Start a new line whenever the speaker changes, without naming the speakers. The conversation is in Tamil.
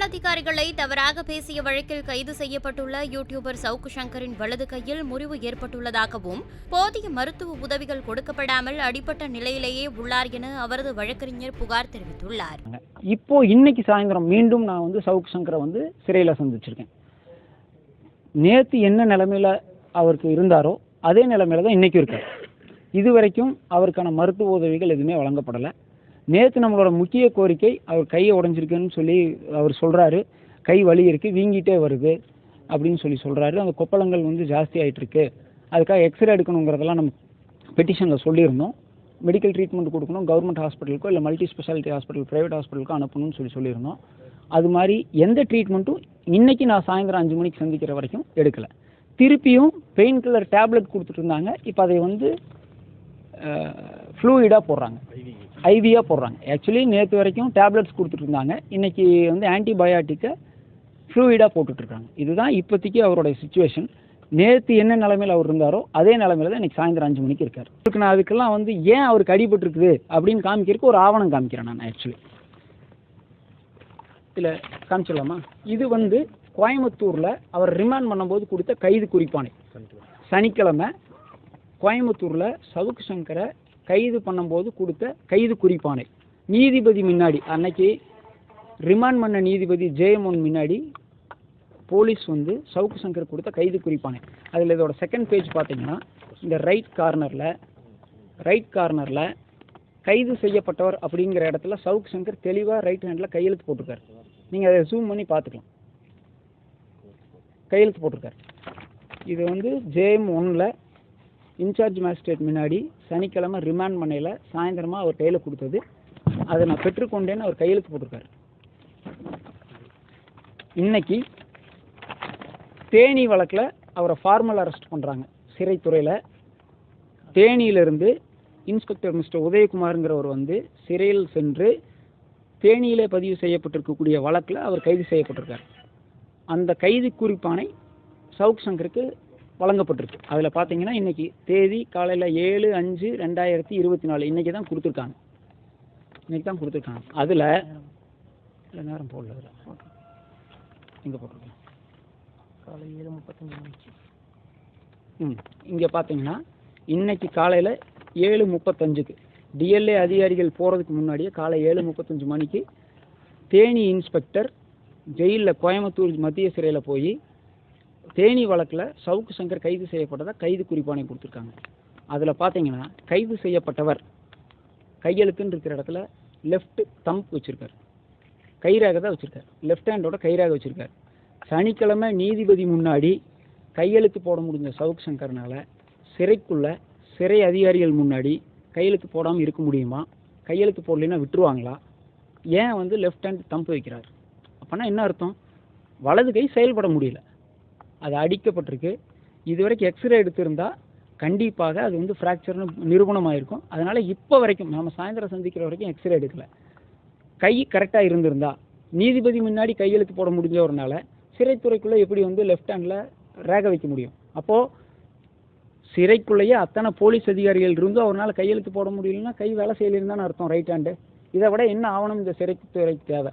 காவல் அதிகாரிகளை தவறாக பேசிய வழக்கில் கைது செய்யப்பட்டுள்ள யூடியூபர் சவுக்கு சங்கரின் வலது கையில் முறிவு ஏற்பட்டுள்ளதாகவும் போதிய மருத்துவ உதவிகள் கொடுக்கப்படாமல் அடிப்பட்ட நிலையிலேயே உள்ளார் என அவரது வழக்கறிஞர் புகார் தெரிவித்துள்ளார்.
இப்போ இன்னைக்கு சாயந்தரம் மீண்டும் நான் வந்து சவுக் சங்கரை வந்து சிறையில் சந்திச்சிருக்கேன். நேற்று என்ன நிலைமையில அவருக்கு இருந்தாரோ அதே நிலைமையில தான் இன்னைக்கும் இருக்கார். இது வரைக்கும் அவருக்கான மருத்துவ உதவிகள் எதுவுமே வழங்கப்படலை. நேற்று நம்மளோட முக்கிய கோரிக்கை அவர் கையை உடஞ்சிருக்குன்னு சொல்லி அவர் சொல்கிறாரு கை வலி இருக்குது வீங்கிட்டே வருது அப்படின்னு சொல்லி சொல்கிறாரு அந்த கொப்பளங்கள் வந்து ஜாஸ்தி ஆகிட்டுருக்கு அதுக்காக எக்ஸ்ரே எடுக்கணுங்கிறதெல்லாம் நம்ம பெட்டிஷனில் சொல்லியிருந்தோம். மெடிக்கல் ட்ரீட்மெண்ட் கொடுக்கணும் கவர்மெண்ட் ஹாஸ்பிட்டலுக்கோ இல்லை மல்டி ஸ்பெஷாலிட்டி ஹாஸ்பிட்டல் ப்ரைவேட் ஹாஸ்பிட்டலுக்கோ அனுப்பணும்னு சொல்லி சொல்லியிருந்தோம். அது மாதிரி எந்த ட்ரீட்மெண்ட்டும் இன்றைக்கி நான் சாயந்தரம் அஞ்சு மணிக்கு சந்திக்கிற வரைக்கும் எடுக்கலை. திருப்பியும் பெயின் கில்லர் டேப்லெட் கொடுத்துட்டு இருந்தாங்க. இப்போ அதை வந்து ஃப்ளூயிடாக போடுறாங்க. ஐவியாக போடுறாங்க. ஆக்சுவலி நேற்று வரைக்கும் டேப்லெட்ஸ் கொடுத்துட்டு இருந்தாங்க. இன்னைக்கு வந்து ஆன்டிபயாட்டிக்கை ஃப்ளூயிடாக போட்டுட்ருக்காங்க இதுதான் இப்போதைக்கு அவருடைய சுச்சுவேஷன் நேற்று என்ன நிலைமையில் அவர் இருந்தாரோ அதே நிலைமையில தான் இன்னைக்கு சாயந்தரம் அஞ்சு மணிக்கு இருக்கார். இதுக்கு நான் அதுக்கெல்லாம் வந்து ஏன் அவருக்கு அடிபட்டிருக்குது அப்படின்னு காமிக்கிறதுக்கு ஒரு ஆவணம் காமிக்கிறேன் நான் ஆக்சுவலி இதில் காமிச்சிடலாமா? இது வந்து கோயம்புத்தூரில் அவர் ரிமாண்ட் பண்ணும்போது கொடுத்த கைது குறிப்பானை சனிக்கிழமை கோயம்புத்தூரில் சவுக்கு சங்கரை கைது பண்ணும்போது கொடுத்த கைது குறிப்பானை. நீதிபதி முன்னாடி அன்னைக்கு ரிமாண்ட் பண்ண நீதிபதி ஜெயமோன் முன்னாடி போலீஸ் வந்து சவுக்கு சங்கர் கொடுத்த கைது குறிப்பானை. அதில் இதோட செகண்ட் பேஜ் பார்த்தீங்கன்னா இந்த ரைட் கார்னரில் ரைட் கார்னரில் கைது செய்யப்பட்டவர் அப்படிங்கிற இடத்துல சவுக்கு சங்கர் தெளிவாக ரைட் ஹேண்டில் கையெழுத்து போட்டிருக்காரு. நீங்கள் அதை ஜூம் பண்ணி பார்த்துக்கலாம். கையெழுத்து போட்டிருக்காரு. இது வந்து ஜேஎம் ஒன்னில் இன்சார்ஜ் மேஜிஸ்ட்ரேட் முன்னாடி சனிக்கிழமை ரிமாண்ட் பண்ணையில் சாயந்தரமாக அவர் கையில் கொடுத்தது. அதை நான் பெற்றுக்கொண்டேன்னு அவர் கையெழுத்து போட்டிருக்காரு. இன்னைக்கு தேனி வழக்கில் அவரை ஃபார்மல் அரெஸ்ட் பண்ணுறாங்க சிறைத்துறையில் தேனியிலிருந்து இன்ஸ்பெக்டர் மிஸ்டர் உதயகுமாருங்கிறவர் வந்து சிறையில் சென்று தேனியிலே பதிவு செய்யப்பட்டிருக்கக்கூடிய வழக்கில் அவர் கைது செய்யப்பட்டிருக்கார். அந்த கைது குறிப்பானை சவுக் சங்கருக்கு வழங்கப்பட்டிருக்கு. அதில் பார்த்தீங்கன்னா இன்னைக்கு தேதி காலையில் ஏழு அஞ்சு ரெண்டாயிரத்தி இருபத்தி நாலு. இன்னைக்கு தான் கொடுத்துருக்காங்க. இன்னைக்கு தான் கொடுத்துருக்காங்க. அதில் இல்லை நேரம் போடல அதில். எங்கே போட்டிருக்கேன்
காலை ஏழு முப்பத்தஞ்சு மணிக்கு.
ம். இங்கே பார்த்தீங்கன்னா இன்னைக்கு காலையில் ஏழு முப்பத்தஞ்சுக்கு. டிஎல்ஏ அதிகாரிகள் போகிறதுக்கு முன்னாடியே காலை ஏழு முப்பத்தஞ்சு மணிக்கு தேனி இன்ஸ்பெக்டர் ஜெயிலில் கோயம்புத்தூர் மத்திய சிறையில் போய் தேனி வழக்கில் சவுக்கு சங்கர் கைது செய்யப்பட்டதாக கைது குறிப்பானை கொடுத்துருக்காங்க. அதில் பார்த்தீங்கன்னா கைது செய்யப்பட்டவர் கையெழுத்துன்னு இருக்கிற இடத்துல லெஃப்ட் தம்ப் வச்சுருக்காரு. கைராக தான் வச்சுருக்கார். லெஃப்ட் ஹேண்டோட கைராக வச்சுருக்காரு. சனிக்கிழமை நீதிபதி முன்னாடி கையெழுத்து போட முடிஞ்ச சவுக் சங்கர்னால் சிறைக்குள்ள சிறை அதிகாரிகள் முன்னாடி கையெழுத்து போடாமல் இருக்க முடியுமா? கையெழுத்து போடலைன்னா விட்டுருவாங்களா? ஏன் வந்து லெஃப்ட் ஹேண்ட் தம்பு வைக்கிறார்? அப்போனா என்ன அர்த்தம்? வலது கை செயல்பட முடியல. அது அடிக்கப்பட்டிருக்கு. இது வரைக்கும் எக்ஸ்ரே எடுத்திருந்தால் கண்டிப்பாக அது வந்து ஃப்ராக்சர்னு நிரூபணமாயிருக்கும். அதனால் இப்போ வரைக்கும் நம்ம சாயந்தரம் சந்திக்கிற வரைக்கும் எக்ஸ்ரே எடுக்கல. கை கரெக்டாக இருந்திருந்தா நீதிபதி முன்னாடி கையெழுத்து போட முடிஞ்சவர்னால சிறைத்துறைக்குள்ளே எப்படி வந்து லெஃப்ட் ஹேண்டில் ரேக வைக்க முடியும்? அப்போது சிறைக்குள்ளேயே அத்தனை போலீஸ் அதிகாரிகள் இருந்தும் அவரால் கையெழுத்து போட முடியலன்னா கை வேலை செய்யலிருந்தான்னு அர்த்தம் ரைட் ஹேண்டு இதை விட என்ன ஆவணம் இந்த சிறைத்துறைக்கு தேவை?